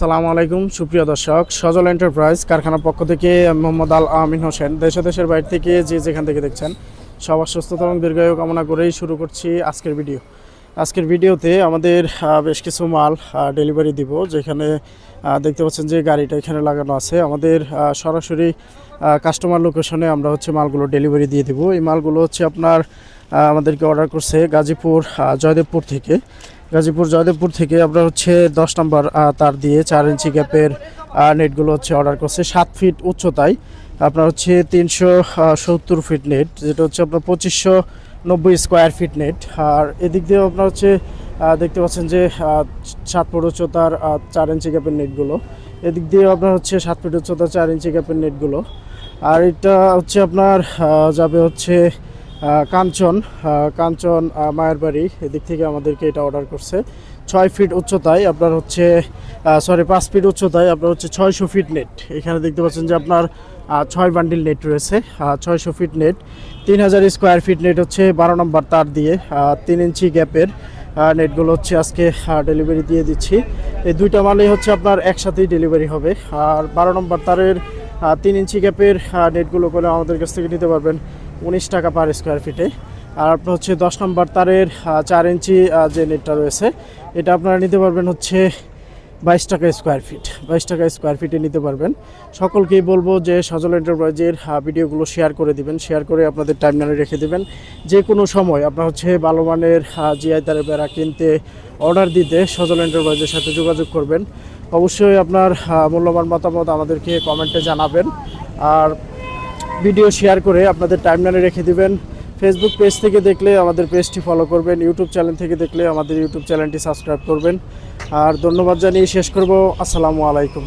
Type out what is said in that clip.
সালামু আলাইকুম, সুপ্রিয় দর্শক। সজল এন্টারপ্রাইজ কারখানার পক্ষ থেকে মোহাম্মদ আল আমিন হোসেন। দেশে দেশের বাইরে থেকে যে যেখান থেকে দেখছেন, সবার সুস্থতা এবং দীর্ঘায়ু কামনা করেই শুরু করছি আজকের ভিডিও। আজকের ভিডিওতে আমাদের বেশ কিছু মাল ডেলিভারি দিব, যেখানে দেখতে পাচ্ছেন যে গাড়িটা এখানে লাগানো আছে। আমাদের সরাসরি কাস্টমার লোকেশনে আমরা হচ্ছে মালগুলো ডেলিভারি দিয়ে দিব। এই মালগুলো হচ্ছে আপনার আমাদেরকে অর্ডার করছে গাজীপুর জয়দেবপুর থেকে। গাজীপুর, জয়দেবপুর থেকে আমরা হচ্ছে দশ নম্বর তার দিয়ে চার ইঞ্চি গ্যাপের নেটগুলো হচ্ছে অর্ডার করছে। সাত ফিট উচ্চতায় আপনার হচ্ছে তিনশো সত্তর ফিট নেট যেটা হচ্ছে আপনার পঁচিশশো নব্বই স্কোয়ার ফিট নেট আর এদিক দিয়েও আপনার হচ্ছে দেখতে পাচ্ছেন যে সাত ফুট উচ্চতার চার ইঞ্চি গ্যাপের নেটগুলো এদিক দিয়ে আপনার হচ্ছে সাত ফিট উচ্চতার, চার ইঞ্চি গ্যাপের নেটগুলো আর এটা হচ্ছে আপনার যাবে হচ্ছে কাঞ্চন কাঞ্চন মায়ের বাড়ি, এদিক থেকে আমাদেরকে এটা অর্ডার করছে। ছয় ফিট উচ্চতায়, আপনার হচ্ছে সরি পাঁচ ফিট উচ্চতায়, আপনার হচ্ছে ছয়শো ফিট নেট এখানে দেখতে পাচ্ছেন যে আপনার ছয় বান্ডিল নেট রয়েছে ছয়শো ফিট নেট তিন হাজার স্কোয়ার ফিট নেট হচ্ছে বারো নম্বর তার দিয়ে তিন ইঞ্চি গ্যাপের নেটগুলো হচ্ছে আজকে ডেলিভারি দিয়ে দিচ্ছি। এই দুইটা মালই হচ্ছে আপনার একসাথেই ডেলিভারি হবে। আর বারো নম্বর তারের তিন ইঞ্চি ক্যাপের নেটগুলো করে আমাদের কাছ থেকে নিতে পারবেন উনিশ টাকা পার স্কোয়ার ফিটে আর আপনার হচ্ছে দশ নম্বর তারের চার ইঞ্চি যে নেটটা রয়েছে, এটা আপনারা নিতে পারবেন হচ্ছে বাইশ টাকা স্কোয়ার ফিট বাইশ টাকা স্কোয়ার ফিটে নিতে পারবেন। সকলকেই বলব যে সজল এন্টারপ্রাইজের ভিডিওগুলো শেয়ার করে দিবেন। শেয়ার করে আপনাদের টাইমলাইনে রেখে দিবেন। যে কোনো সময় আপনার হচ্ছে ভালো মানের জিআই তারের বেড়া কিনতে অর্ডার দিতে সজল এন্টারপ্রাইজের সাথে যোগাযোগ করবেন। অবশ্যই আপনার মূল্যবান মতামত আমাদেরকে কমেন্টে জানাবেন। আর ভিডিও শেয়ার করে আপনাদের টাইমলাইনে রেখে দিবেন। ফেসবুক পেজ থেকে দেখলে আমাদের পেজটি ফলো করবেন ইউটিউব চ্যানেল থেকে দেখলে আমাদের ইউটিউব চ্যানেলটি সাবস্ক্রাইব করবেন। আর ধন্যবাদ জানিয়ে শেষ করব। আসসালামু আলাইকুম।